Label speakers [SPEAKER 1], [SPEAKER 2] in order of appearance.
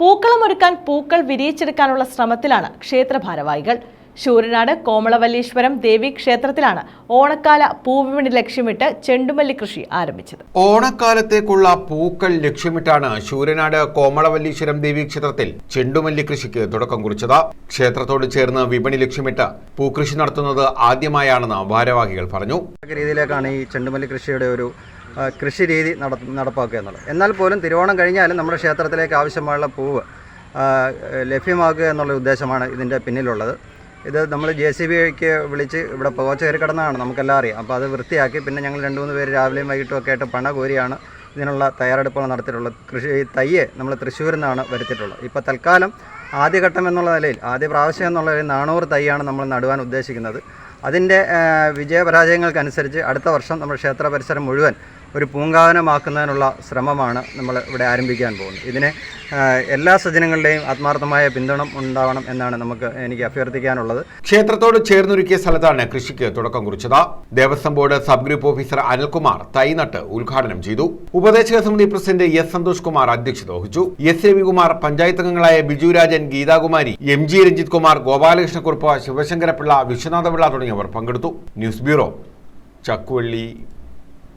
[SPEAKER 1] പൂക്കളമൊരുക്കാൻ പൂക്കൾ വിരിയിച്ചെടുക്കാനുള്ള ശ്രമത്തിലാണ് ക്ഷേത്ര ഭാരവാഹികൾ ശൂരനാട് കോമളവല്ലീശ്വരം ദേവി ക്ഷേത്രത്തിലാണ് ഓണക്കാല പൂവിപണി ലക്ഷ്യമിട്ട് ചെണ്ടുമല്ലി കൃഷി ആരംഭിച്ചത്.
[SPEAKER 2] ഓണക്കാലത്തേക്കുള്ള പൂക്കൾ ലക്ഷ്യമിട്ടാണ് ശൂരനാട് കോമളവല്ലീശ്വരം ദേവി ക്ഷേത്രത്തിൽ ചെണ്ടുമല്ലി കൃഷിക്ക് തുടക്കം കുറിച്ചത്. ക്ഷേത്രത്തോട് ചേർന്ന് വിപണി ലക്ഷ്യമിട്ട് പൂക്കൃഷി നടത്തുന്നത് ആദ്യമായാണെന്ന് ഭാരവാഹികൾ പറഞ്ഞു.
[SPEAKER 3] രീതിയിലേക്കാണ് ഈ ചെണ്ടുമല്ലി കൃഷിയുടെ ഒരു കൃഷി രീതി നട നടപ്പാക്കുക എന്നുള്ളത്. എന്നാൽ പോലും തിരുവോണം കഴിഞ്ഞാലും നമ്മുടെ ക്ഷേത്രത്തിലേക്ക് ആവശ്യമുള്ള പൂവ് ലഭ്യമാക്കുക എന്നുള്ള ഉദ്ദേശമാണ് ഇതിന്റെ പിന്നിലുള്ളത്. ഇത് നമ്മൾ ജെ സി ബിക്ക് വിളിച്ച് ഇവിടെ പോച്ച കയറി കിടന്നതാണ് നമുക്കെല്ലാം അറിയാം. അപ്പോൾ അത് വൃത്തിയാക്കി പിന്നെ ഞങ്ങൾ രണ്ട് മൂന്ന് പേര് രാവിലെയും വൈകിട്ടും ഒക്കെ ആയിട്ട് പണ കോരിയാണ് ഇതിനുള്ള തയ്യാറെടുപ്പുകൾ നടത്തിയിട്ടുള്ളത്. കൃഷി ഈ തയ്യെ നമ്മൾ തൃശ്ശൂരിൽ നിന്നാണ് വരുത്തിയിട്ടുള്ളത്. ഇപ്പോൾ തൽക്കാലം ആദ്യഘട്ടം എന്നുള്ള നിലയിൽ ആദ്യ പ്രാവശ്യം എന്നുള്ള നിലയിൽ നാനൂറ് തൈയാണ് നമ്മൾ നടുവാൻ ഉദ്ദേശിക്കുന്നത്. അതിന്റെ വിജയപരാജയങ്ങൾക്കനുസരിച്ച് അടുത്ത വർഷം നമ്മുടെ ക്ഷേത്ര പരിസരം മുഴുവൻ ഒരു പൂങ്കാവനമാക്കുന്നതിനുള്ള ശ്രമമാണ് നമ്മൾ ഇവിടെ ആരംഭിക്കാൻ പോകുന്നത്. ഇതിന് എല്ലാ സജ്ജനങ്ങളുടെയും ആത്മാർത്ഥമായ പിന്തുണ ഉണ്ടാവണം എന്നാണ് നമുക്ക് എനിക്ക് അഭ്യർത്ഥിക്കാനുള്ളത്.
[SPEAKER 2] ക്ഷേത്രത്തോട് ചേർന്നൊരുക്കിയ സ്ഥലത്താണ് കൃഷിക്ക് തുടക്കം കുറിച്ചത്. Devaswom board sub group officer Anilkumar തൈനട്ട് ഉദ്ഘാടനം ചെയ്തു. ഉപദേശക സമിതി പ്രസിഡന്റ് എസ് സന്തോഷ് കുമാർ അധ്യക്ഷത വഹിച്ചു. എസ് രവികുമാർ പഞ്ചായത്ത് അംഗങ്ങളായ ബിജു രാജൻ ഗീതാകുമാരി എം ജി രഞ്ജിത് കുമാർ ഗോപാലകൃഷ്ണക്കുറുപ്പ് ശിവശങ്കരപിള്ള വിശ്വനാഥപിള്ള തുടങ്ങിയവർ പങ്കെടുത്തു. News bureau Chakkuvalli